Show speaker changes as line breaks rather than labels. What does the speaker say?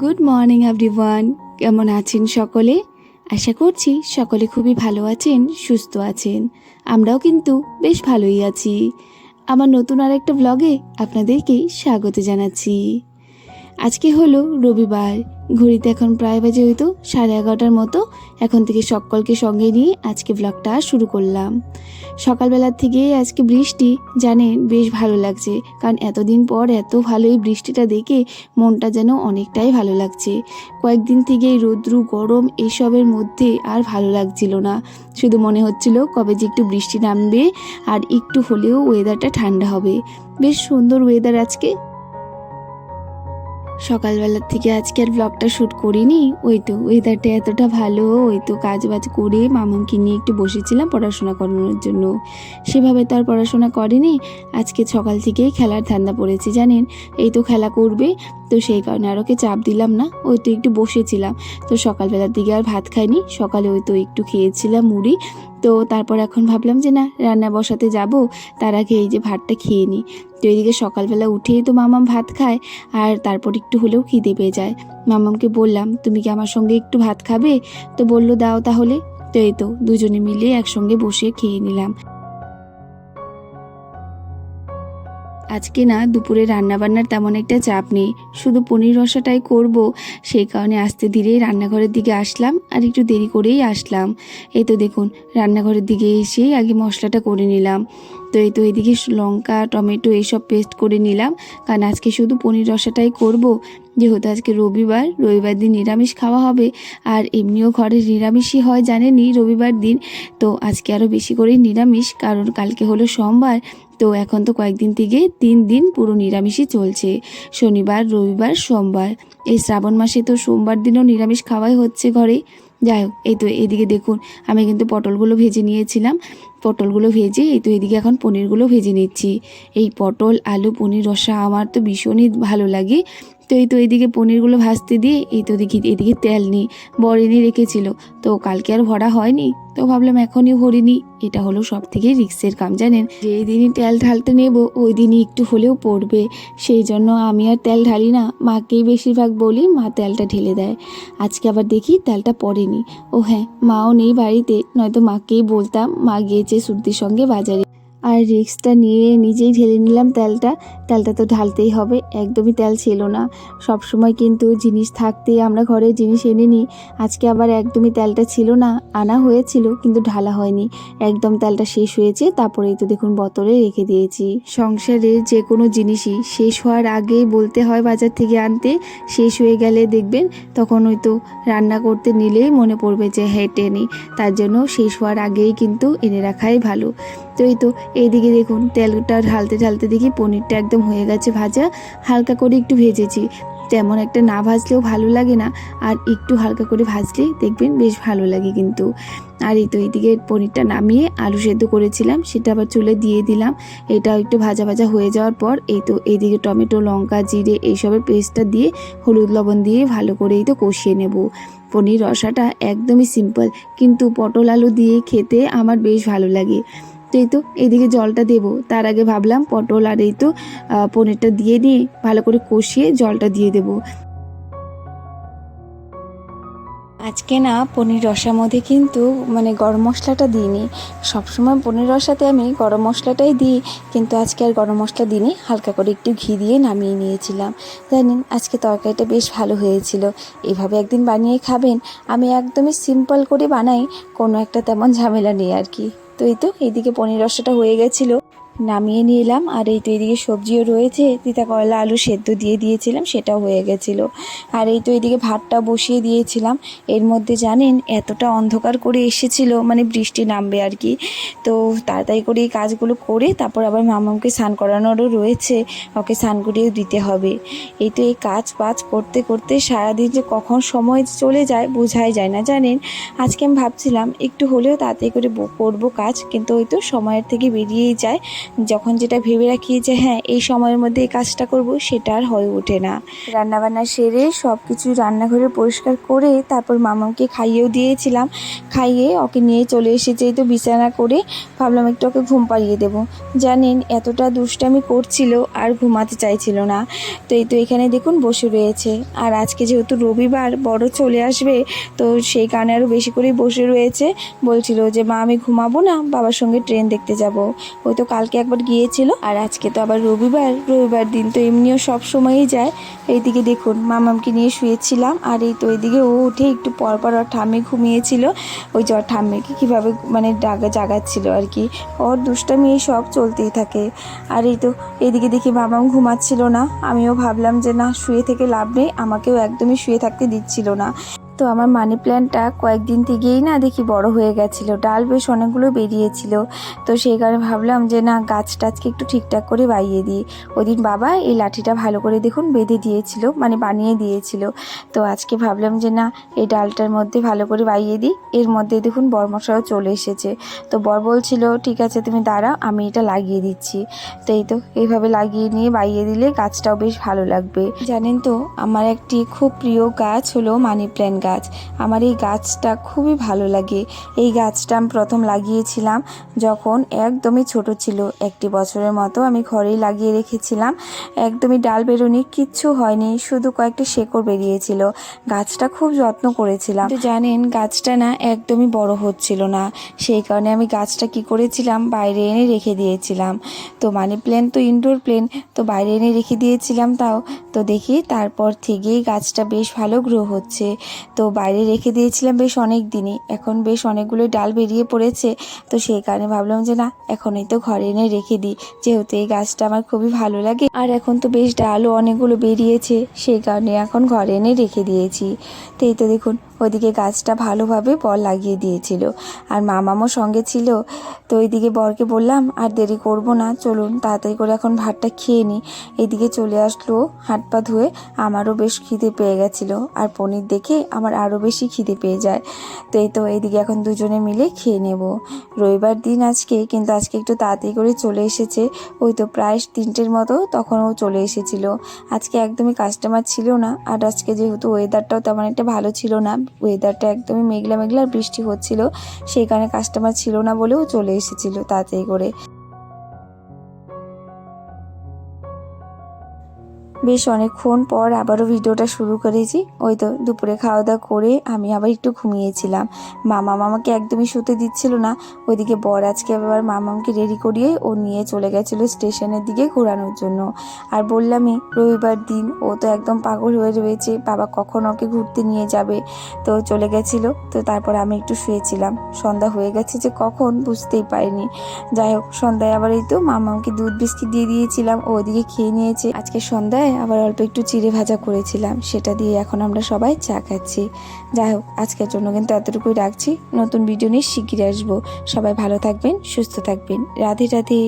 Good morning everyone কেমন আছেন সকলে? আশা করছি সকলে খুবই ভালো আছেন, সুস্থ আছেন। আমরাও কিন্তু বেশ ভালোই আছি। আমার নতুন আর একটা ব্লগে আপনাদেরকে স্বাগত জানাচ্ছি। আজকে হলো রবিবার। ঘড়িতে এখন প্রায় বাজে হয়তো সাড়ে এগারোটার মতো। এখন থেকে সকলকে সঙ্গে নিয়ে আজকে ব্লগটা শুরু করলাম। সকালবেলার থেকে আজকে বৃষ্টি, জানেন, বেশ ভালো লাগছে। কারণ এতদিন পর এত ভালো এই বৃষ্টিটা দেখে মনটা যেন অনেকটাই ভালো লাগছে। কয়েকদিন থেকে রৌদ্রু, গরম এসবের মধ্যে আর ভালো লাগছিল না। শুধু মনে হচ্ছিল কবে যে একটু বৃষ্টি নামবে আর একটু হলেও ওয়েদারটা ঠান্ডা হবে। বেশ সুন্দর ওয়েদার আজকে। সকালবেলার থেকে আজকে আর ব্লগটা শ্যুট করিনি। ওই তো ওয়েদারটা এতটা ভালো, ওই তো কাজ বাজ করে মামাকে নিয়ে একটু বসেছিলাম পড়াশোনা করানোর জন্য। সেভাবে তো আর পড়াশোনা করেনি। আজকে সকাল থেকেই খেলার ধান্দা পড়েছে, জানেন? এই তো খেলা করবে, তো সেই কারণে আর ওকে চাপ দিলাম না। ওই তো একটু বসেছিলাম, তো সকালবেলার দিকে আর ভাত খাইনি। সকালে ওই তো একটু খেয়েছিলাম মুড়ি তো তারপর এখন ভাবলাম যে না, রান্না বসাতে যাব। তার আগে এই যে ভাতটা খেয়ে নিই তো এইদিকে সকালবেলা উঠেই তো মামাম ভাত খায়, আর তারপর একটু হলেও খিদে পেয়ে যায়। মামামকে বললাম, তুমি কি আমার সঙ্গে একটু ভাত খাবে? তো বলল, দাও তাহলে। তো এই তো, দুজনে মিলে একসঙ্গে বসে খেয়ে নিলাম। আজকে না দুপুরে রান্নাবান্নার তেমন একটা চাপ নেই। শুধু পনির রসাটাই করব। সেই কারণে আস্তে ধীরেই রান্নাঘরের দিকে আসলাম আর একটু দেরি করেই আসলাম। এই তো দেখুন, রান্নাঘরের দিকে এসেই আগে মশলাটা করে নিলাম। তো এই তো এদিকে লঙ্কা, টমেটো এইসব পেস্ট করে নিলাম। কারণ আজকে শুধু পনির রসাটাই করব। যেহেতু আজকে রবিবার রবিবার দিন নিরামিষ খাওয়া হবে আর এমনিও ঘরে নিরামিষই হয়, জানেনই রবিবার দিন। তো আজকে আরও বেশি করেই নিরামিষ, কারণ কালকে হলো সোমবার। তো এখন তো কয়েকদিন থেকে তিন দিন পুরো নিরামিষই চলছে, শনিবার, রবিবার, সোমবার। এই শ্রাবণ মাসে তো সোমবার দিনও নিরামিষ খাওয়াই হচ্ছে ঘরে। যাই হোক, এই তো এদিকে দেখুন, আমি কিন্তু পটলগুলো ভেজে নিয়েছিলাম। পটলগুলো ভেজে, এই তো এদিকে এখন পনিরগুলো ভেজে নিচ্ছি। এই পটল, আলু, পনির রসা আমার তো ভীষণই ভালো লাগে। তো এই তো এদিকে পনিরগুলো ভাজতে দিয়ে, এই তো দেখি এদিকে তেল নিই, বর এনে রেখেছিল। তো কালকে আর ভরা হয়নি, তো ভাবলাম এখনই ভরিনি। এটা হলো সব থেকে রিক্সের কাম, জানেন? যেই দিনই তেল ঢালতে নেব ওই দিনই একটু হলেও পড়বে। সেই জন্য আমি আর তেল ঢালি না, মাকেই বেশিরভাগ বলি, মা তেলটা ঢেলে দেয়। আজকে আবার দেখি তেলটা পড়েনি। ও হ্যাঁ মাও নেই বাড়িতে, নয়তো মাকেই বলতাম, মা গিয়েছে সুরদির সঙ্গে বাজারে। আর রিক্সটা নিয়ে নিজেই ঢেলে নিলাম তেলটা। তেলটা তো ঢালতেই হবে, একদমই তেল ছিল না। সব সময় কিন্তু জিনিস থাকতে আমরা ঘরে জিনিস এনে নিই আজকে আবার একদমই তেলটা ছিল না, আনা হয়েছিল কিন্তু ঢালা হয়নি। একদম তেলটা শেষ হয়েছে তারপরেই তো দেখুন বোতলে রেখে দিয়েছি। সংসারের যে কোনো জিনিসই শেষ হওয়ার আগেই বলতে হয় বাজার থেকে আনতে। শেষ হয়ে গেলে দেখবেন তখন ওই তো রান্না করতে নিলেই মনে পড়বে যে হেঁটে নিই তার জন্য শেষ হওয়ার আগেই কিন্তু এনে রাখাই ভালো। তো এই তো এইদিকে দেখুন, তেলটা ঢালতে ঢালতে দেখি পনিরটা একদম হয়ে গেছে ভাজা। হালকা করে একটু ভেজেছি। তেমন একটা না ভাজলেও ভালো লাগে না, আর একটু হালকা করে ভাজলে দেখবেন বেশ ভালো লাগে কিন্তু। আর এই তো এইদিকে পনিরটা নামিয়ে আলু সেদ্ধ করেছিলাম, সেটা আবার চুলে দিয়ে দিলাম। এটা একটু ভাজা ভাজা হয়ে যাওয়ার পর এই তো এইদিকে টমেটো, লঙ্কা, জিরে এইসবের পেস্টটা দিয়ে হলুদ লবণ দিয়ে ভালো করে এই তো কষিয়ে নেব। পনির রসাটা একদমই সিম্পল কিন্তু পটল আলু দিয়ে খেতে আমার বেশ ভালো লাগে। তো এই তো, এইদিকে জলটা দেবো। তার আগে ভাবলাম পটল আর এই তো পনিরটা দিয়ে নিয়ে ভালো করে কষিয়ে জলটা দিয়ে দেবো। আজকে না পনির রসার মধ্যে কিন্তু মানে গরম মশলাটা দিইনি। সবসময় পনির রসাতে আমি গরম মশলাটাই দিই, কিন্তু আজকে আর গরম মশলা দিইনি, হালকা করে একটু ঘি দিয়ে নামিয়ে নিয়েছিলাম। জানেন আজকে তরকারিটা বেশ ভালো হয়েছিল। এভাবে একদিন বানিয়ে খাবেন, আমি একদমই সিম্পল করে বানাই, কোনো একটা তেমন ঝামেলা নেই আর কি। তো এই তো এইদিকে পনির রসাটা হয়ে গেছিল। নামিয়ে নিলাম আর এই তো এইদিকে সবজিও রয়েছে। তিতা করলা, আলু সেদ্ধ দিয়ে দিয়েছিলাম, সেটাও হয়ে গেছিল। আর এই তো এইদিকে ভাতটা বসিয়ে দিয়েছিলাম। এর মধ্যে জানেন, এতটা অন্ধকার করে এসেছিল মানে বৃষ্টি নামবে আর কি। তো তাড়াতাড়ি করে এই কাজগুলো করে তারপর আবার মামাকে স্নান করানোরও রয়েছে। ওকে স্নান করিয়েও দিতে হবে। এই তো এই কাজ বাজ করতে করতে সারাদিন যে কখন সময় চলে যায় বোঝাই যায় না, জানেন? আজকে আমি ভাবছিলাম একটু হলেও তাড়াতাড়ি করে করব কাজ, কিন্তু ওই তো সময়ের থেকে বেরিয়েই যায়। যখন যেটা ভেবে রাখি যে হ্যাঁ এই সময়ের মধ্যে এই কাজটা করব, সেটা আর হয়ে ওঠে না। রান্নাবান্না সেরে সব কিছু রান্নাঘরে পরিষ্কার করে তারপর মামাকে খাইয়েও দিয়েছিলাম। খাইয়ে ওকে নিয়ে চলে এসেছে তো বিছানা করে। ভাবলাম একটু ওকে ঘুম পাড়িয়ে দেবো। জানেন, এতটা দুষ্টামি করছিল আর ঘুমাতে চাইছিল না। তো এই তো এখানে দেখুন বসে রয়েছে। আর আজকে যেহেতু রবিবার, বড় চলে আসবে, তো সেই কারণে আরও বেশি করেই বসে রয়েছে। বলছিল যে, মা, আমি ঘুমাবো না, বাবার সঙ্গে ট্রেন দেখতে যাব। ওই তো কালকে একবার গিয়েছিল, আর আজকে তো আবার রবিবার রবিবার দিন তো এমনিও সব সময়ই যায়। এইদিকে দেখুন, মামামকে নিয়ে শুয়েছিলাম, আর এই তো এইদিকে ও উঠে একটু পর পর ওর ঠাম্মি ঘুমিয়েছিল। ওই যে ওর ঠাম্মিকে কীভাবে মানে ডাকা জাগাচ্ছিল আর কি। ওর দুষ্টামি এই সব চলতেই থাকে। আর এই তো এদিকে দেখি মামাম ঘুমাচ্ছিল না। আমিও ভাবলাম যে না, শুয়ে থেকে লাভ নেই, আমাকেও একদমই শুয়ে থাকতে দিচ্ছিল না। তো আমার মানি প্ল্যান্টটা কয়েকদিন থেকেই না দেখি বড় হয়ে গেছিল। ডাল বেশ অনেকগুলো বেরিয়েছিল। তো সেই কারণে ভাবলাম যে, না, গাছ টাছকে একটু ঠিকঠাক করে বাইয়ে দিই। ওই দিন বাবা এই লাঠিটা ভালো করে দেখুন বেঁধে দিয়েছিল মানে বানিয়ে দিয়েছিল। তো আজকে ভাবলাম যে, না, এই ডালটার মধ্যে ভালো করে বাইয়ে দিই। এর মধ্যে দেখুন বরমশাও চলে এসেছে। তো বর বলছিল, ঠিক আছে, তুমি দাঁড়াও, আমি এটা লাগিয়ে দিচ্ছি। তো এই তো, এইভাবে লাগিয়ে নিয়ে বাইয়ে দিলে গাছটাও বেশ ভালো লাগবে। জানেন তো, আমার একটি খুব প্রিয় গাছ হলো মানি প্ল্যান্ট গাছ। আমার এই গাছটা খুবই ভালো লাগে। এই গাছটা আমি প্রথম লাগিয়েছিলাম যখন একদমই ছোট ছিল। একটি বছরের মতো আমি ঘরেই লাগিয়ে রেখেছিলাম। একদমই ডাল বেরোনি, কিচ্ছু হয়নি, শুধু কয়েকটা শেকড় বেরিয়েছিল। গাছটা খুব যত্ন করেছিলাম। তো জানেন, গাছটা না একদমই বড় হচ্ছিল না। সেই কারণে আমি গাছটা কি করেছিলাম? বাইরে এনে রেখে দিয়েছিলাম। তো মানি প্ল্যান্ট তো ইনডোর প্লেন, তো বাইরে এনে রেখে দিয়েছিলাম তাও। তো দেখি তারপর থেকেই গাছটা বেশ ভালো গ্রো হচ্ছে। তো বাইরে রেখে দিয়েছিলাম বেশ অনেক দিনই। এখন বেশ অনেকগুলো ডাল বেরিয়ে পড়েছে। তো সেই কারণে ভাবলাম যে না, এখনই তো ঘরে এনে রেখে দিই। যেহেতু এই গাছটা আমার খুবই ভালো লাগে। আর এখন তো বেশ ডালও অনেকগুলো বেরিয়েছে। সেই কারণে এখন ঘরে এনে রেখে দিয়েছি। তো এই তো দেখুন ওইদিকে গাছটা ভালোভাবে বল লাগিয়ে দিয়েছিল। আর মামামও সঙ্গে ছিল। তো ওইদিকে বরকে বললাম, আর দেরি করব না, চলুন তাড়াতাড়ি করে এখন ভাতটা খেয়ে নিই এইদিকে চলে আসলো, হাত পা ধুয়ে আমারও বেশ খিদে পেয়ে গেছিল। আর পনির দেখে আমার আরও বেশি খিদে পেয়ে যায়। তো এই তো, এইদিকে এখন দুজনে মিলে খেয়ে নেব। রবিবার দিন আজকে, কিন্তু আজকে একটু তাড়াতাড়ি করে চলে এসেছে। ওই তো প্রায় তিনটের মতো তখন ও চলে এসেছিল। আজকে একদমই কাস্টমার ছিল না। আর আজকে যেহেতু ওয়েদারটাও তেমন একটা ভালো ছিল না। ওয়েদারটা একদমই মেঘলা মেঘলা বৃষ্টি হচ্ছিল। সেখানে কাস্টমার ছিল না বলেও চলে এসেছিল তাড়াতাড়ি করে। বেশ অনেকক্ষণ পর আবারও ভিডিওটা শুরু করেছি। ওই তো দুপুরে খাওয়া দাওয়া করে আমি আবার একটু ঘুমিয়েছিলাম। মামা মামাকে একদমই শুতে দিচ্ছিল না। ওইদিকে বর আজকে আবার মামামকে রেডি করিয়ে ও নিয়ে চলে গেছিল স্টেশনের দিকে ঘোরানোর জন্য। আর বললামই, রবিবার দিন ও তো একদম পাগল হয়ে রয়েছে। বাবা কখন ওকে ঘুরতে নিয়ে যাবে? তো চলে গেছিল। তো তারপর আমি একটু শুয়েছিলাম। সন্ধ্যা হয়ে গেছে যে কখন বুঝতেই পারিনি। যাই হোক, সন্ধ্যায় আবার এই তো মামাকে দুধ বিস্কিট দিয়ে দিয়েছিলাম। ও ওদিকে খেয়ে নিয়েছে। আজকে সন্ধ্যায় আবার অল্প একটু চিড়ে ভাজা করেছিলাম। সেটা দিয়ে এখন আমরা সবাই চা খাচ্ছি। যাই হোক, আজকের জন্য কিন্তু এতটুকুই রাখছি। নতুন ভিডিও নিয়ে শিগগিরই আসব। সবাই ভালো থাকবেন, সুস্থ থাকবেন। রাধে রাধে।